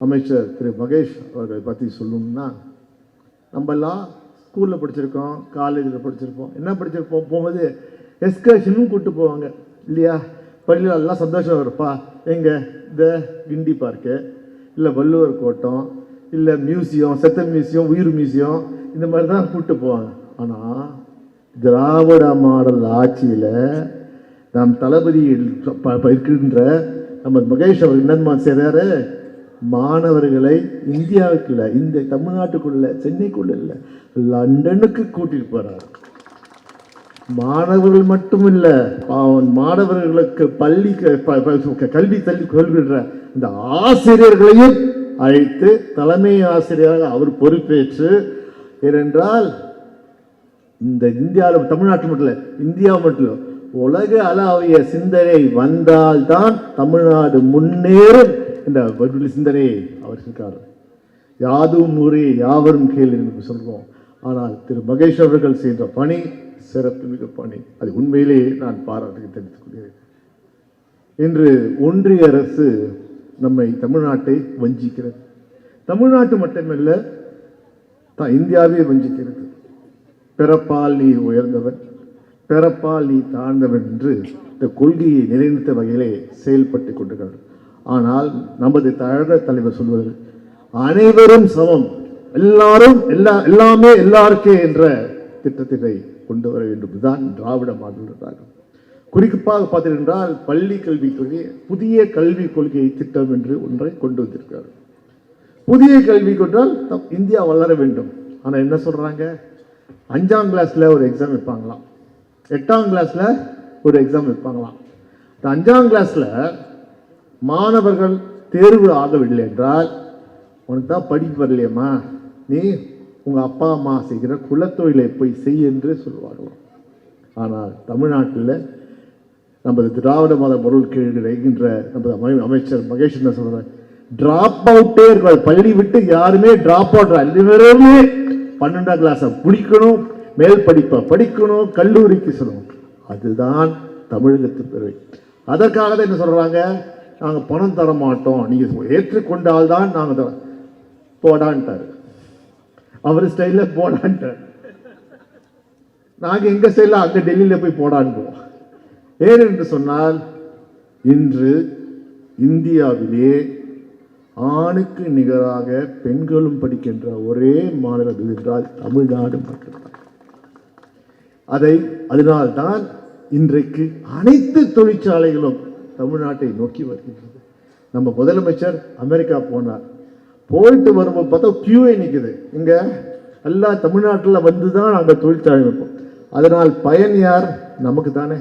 அமைச்சர் திரு மகேஷ் அவர்களை பற்றி சொல்லணும்னா நம்மெல்லாம் ஸ்கூலில் படிச்சிருக்கோம் காலேஜில் படிச்சிருப்போம். என்ன படிச்சிருப்போம்? போகும்போது எஸ்கர்ஷனும் கூப்பிட்டு போவாங்க. இல்லையா? பள்ளியில் எல்லாம் சந்தோஷம் இருப்பா. எங்கே? இந்த கிண்டி பார்க்கு இல்லை வள்ளுவர் கோட்டம் இல்லை மியூசியம் செத்த மியூசியம் உயிர் மியூசியம் இந்த மாதிரி தான் கூப்பிட்டு போவாங்க. ஆனால் திராவிட மாடல் ஆட்சியில் நம் தளபதி ப- இருக்கின்ற நம்ம மகேஷ் அவர் என்னமா செய்கிறாரு மாணவர்களை இந்தியாவுக்கு இல்லை இந்த தமிழ்நாட்டுக்குள்ள சென்னைக்குள்ள இல்லை லண்டனுக்கு கூட்டிட்டு போறார் மாணவர்கள் மட்டும் இல்லை பாவம் மாணவர்களுக்கு பள்ளி ப- ப- கல்வி தள்ளி கொள்கின்ற இந்த ஆசிரியர்களையும் அழைத்து தலைமை ஆசிரியராக அவர் பொறுப்பேற்று ஏனென்றால் இந்த இந்தியாவில் தமிழ்நாட்டு மட்டும் இல்லை இந்தியா மட்டும் உலக அளவிய சிந்தனை வந்தால்தான் தமிழ்நாடு முன்னேறும். என்ற வடிவில் சிந்தனையை அவர் இருக்கார் யாதும் ஊரே யாவரும் கேள் என்று சொல்கிறோம் ஆனால் திரு மகேஷ் அவர்கள் செய்த பணி சிறப்புமிகு பணி. அது உண்மையிலேயே நான் பாராட்டு தெரிவித்துக் கொள்கிறேன். இன்று ஒன்றிய அரசு நம்மை தமிழ்நாட்டை வஞ்சிக்கிறது. தமிழ்நாட்டு மட்டுமல்ல தான் இந்தியாவே வஞ்சிக்கிறது. பிறப்பால் நீ உயர்ந்தவன் பிறப்பால் நீ தாழ்ந்தவன் என்று இந்த கொள்கையை நிலைநிறுத்த வகையிலே செயல்பட்டு கொண்டிருக்கிறார் ஆனால் நமது தழக தலைவர் சொல்வது அனைவரும் சமம். எல்லாரும் எல்லா எல்லாமே எல்லாருக்கே என்ற திட்டத்தினை கொண்டு வர வேண்டும். தான் திராவிட மாடல் என்றார்கள் குறிப்பாக பார்த்தீர்கள் பள்ளி கல்விக் கொள்கை புதிய கல்விக் கொள்கை திட்டம் என்று ஒன்றை கொண்டு வந்திருக்கிறார். புதிய கல்வி கொண்டால் தம் இந்தியா வளர வேண்டும். ஆனால் என்ன சொல்கிறாங்க அஞ்சாம் கிளாஸில் ஒரு எக்ஸாம் வைப்பாங்களாம். எட்டாம் கிளாஸில் ஒரு எக்ஸாம் வைப்பாங்களாம். இந்த அஞ்சாம் கிளாஸில் மாணவர்கள் தேர்வு ஆகவில்லை என்றால் உனக்கு தான் படிப்பு வரலையம்மா. நீ உங்கள் அப்பா அம்மா செய்கிற குலத்தொழிலை போய் செய் என்று சொல்லுவார்களாம் ஆனால் தமிழ்நாட்டில் நமது திராவிட மத பொருள் கீழ் நமது அமை- அமைச்சர் மகேஷ் என்ன சொல்கிறார் ட்ராப் அவுட்டே இருக்காது பள்ளி விட்டு யாருமே ட்ராப் அவுட் எல்லாருமே பன்னெண்டாம் கிளாஸை பிடிக்கணும் மேல் படிப்பை படிக்கணும் கல்லூரிக்கு சொல்லணும். அதுதான் தமிழகத்து பிறவை அதற்காக தான் என்ன சொல்கிறாங்க நாங்கள் பணம் தர மாட்டோம். நீங்கள் ஏற்றுக்கொண்டால் தான் நாங்கள் தர போடான்ட்டார். அவர் ஸ்டைலில் போடான்ட்டார். நாங்கள் எங்கள் ஸ்டைலில் அங்கே டெல்லியில் போய் போடான்னு ஏன் என்று சொன்னால் இன்று இந்தியாவிலே ஆணுக்கு நிகராக பெண்களும் படிக்கின்ற ஒரே மாநிலம் என்றால் தமிழ்நாடு மட்டும்தான். அதை அதனால்தான் இன்றைக்கு அனைத்து தொழிற்சாலைகளும் தமிழ்நாட்டை நோக்கி வருகின்றது. நம்ம முதலமைச்சர் அமெரிக்கா போனார். போயிட்டு வரும்போது பார்த்தா கியூவே நிற்குது இங்கே எல்லா தமிழ்நாட்டில் வந்து தான் அங்கே தொழிற்சாலை வைப்போம். அதனால் பயன் யார்? நமக்கு தானே.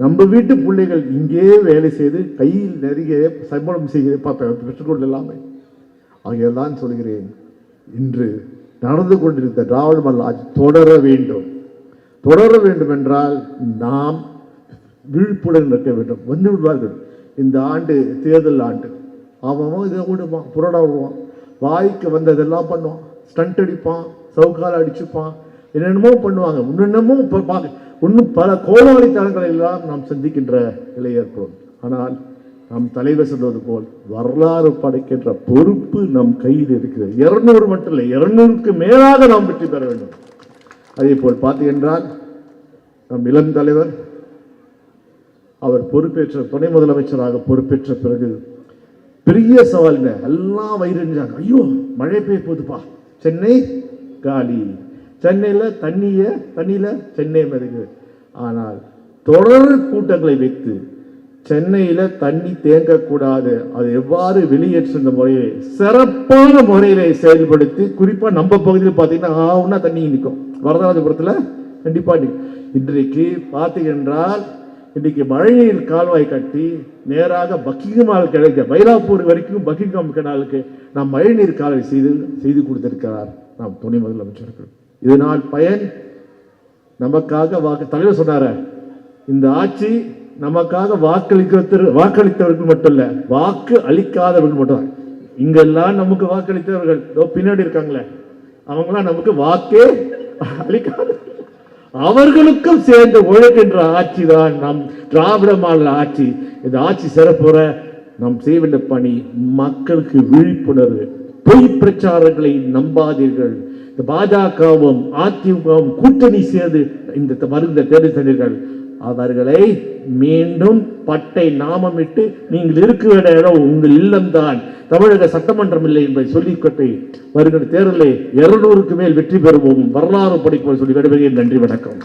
நம்ம வீட்டு பிள்ளைகள் இங்கே வேலை செய்து கையில் நிறைய சம்பளம் செய்ய பெற்றுக்கொள்ளலாமே ஆகையால்தான் சொல்கிறேன் இன்று நடந்து கொண்டிருந்த திராவிட மாடல் தொடர வேண்டும். தொடர வேண்டும் என்றால் நாம் விழிப்புடன் இருக்க வேண்டும். வந்து விடுவார்கள். இந்த ஆண்டு தேர்தல் ஆண்டு. அவன் அவன் இதை விடுவான் புரடா விடுவான். வாய்க்கு வந்ததெல்லாம் பண்ணுவான். ஸ்டண்ட் அடிப்பான் சவுக்கால் அடிச்சுப்பான். என்னென்னமோ பண்ணுவாங்க. இன்னென்னமோ இப்போ பார்க்க இன்னும் பல கோமாளித்தனங்களை எல்லாம் நாம் சந்திக்கின்ற நிலை ஏற்படும். ஆனால் நம் தலைவர் சொல்வது போல் வரலாறு படைக்கின்ற பொறுப்பு நம் கையில் இருக்கிறது. இருநூறு மட்டும் இல்லை இருநூறுக்கு மேலாக நாம் வெற்றி பெற வேண்டும். அதே போல் பார்த்தீங்கன்றால் நம் இளம் தலைவர் அவர் பொறுப்பேற்ற துணை முதலமைச்சராக பொறுப்பேற்ற பிறகு பெரிய சவாலுங்க. எல்லாம் வயிறுஞ்சாங்க ஐயோ மழை பெய்ய போகுதுப்பா. சென்னை காலி. சென்னையில் தண்ணிய தண்ணியில் சென்னை மிதங்கு ஆனால் தொடர் கூட்டங்களை வைத்து சென்னையில் தண்ணி தேங்கக்கூடாது. அது எவ்வாறு வெளியேற்றுகின்ற முறையை சிறப்பான முறையிலே செயல்படுத்தி குறிப்பாக நம்ம பகுதியில் பார்த்தீங்கன்னா ஆவுன்னா தண்ணி நிற்கும் வரதராஜபுரத்தில் கண்டிப்பாக நிற்கும் இன்றைக்கு பார்த்தீங்கன்றால் இன்னைக்கு மழைநீர் கால்வாய் கட்டி நேராக பக்கிங்கமால் கிடைக்க பைலாப்பூர் வரைக்கும் பக்கிங்காம் கனாலுக்கு நாம் மழைநீர் கால்வாய் செய்து செய்து கொடுத்திருக்கிறார் நாம் துணை முதலமைச்சர்கள். இதனால் பயன் நமக்காக வாக்கு தலைவர் சொன்னார இந்த ஆட்சி நமக்காக வாக்களிக்க வாக்களித்தவர்கள் மட்டும் இல்லை வாக்கு அளிக்காதவர்கள் மட்டும் இங்கெல்லாம் நமக்கு வாக்களித்தவர்கள் பின்னாடி இருக்காங்களே அவங்களாம் நமக்கு வாக்கே அளிக்காத அவர்களுக்கும் சேர்ந்து ஒழுகின்ற ஆட்சி தான் நம் திராவிட மாநில ஆட்சி. இந்த ஆட்சி சிறப்புற நாம் செய்ய வேண்டிய பணி மக்களுக்கு விழிப்புணர்வு பொய் பிரச்சாரங்களை நம்பாதீர்கள். இந்த பாஜகவும் அதிமுகவும் கூட்டணி சேர்ந்து இந்த வருகிற தேர்தல் சென்றீர்கள் அவர்களை மீண்டும் பட்டை நாமமிட்டு நீங்கள் இருக்க இடம் உங்கள் இல்லம்தான். தமிழக சட்டமன்றம் இல்லை என்பதை சொல்லிக்கொண்டு வருகிற தேர்தலில் இருநூறுக்கு மேல் வெற்றி பெறுவோம். வரலாறு படிப்போம் சொல்லி விடைபெறுகிறேன். நன்றி வணக்கம்.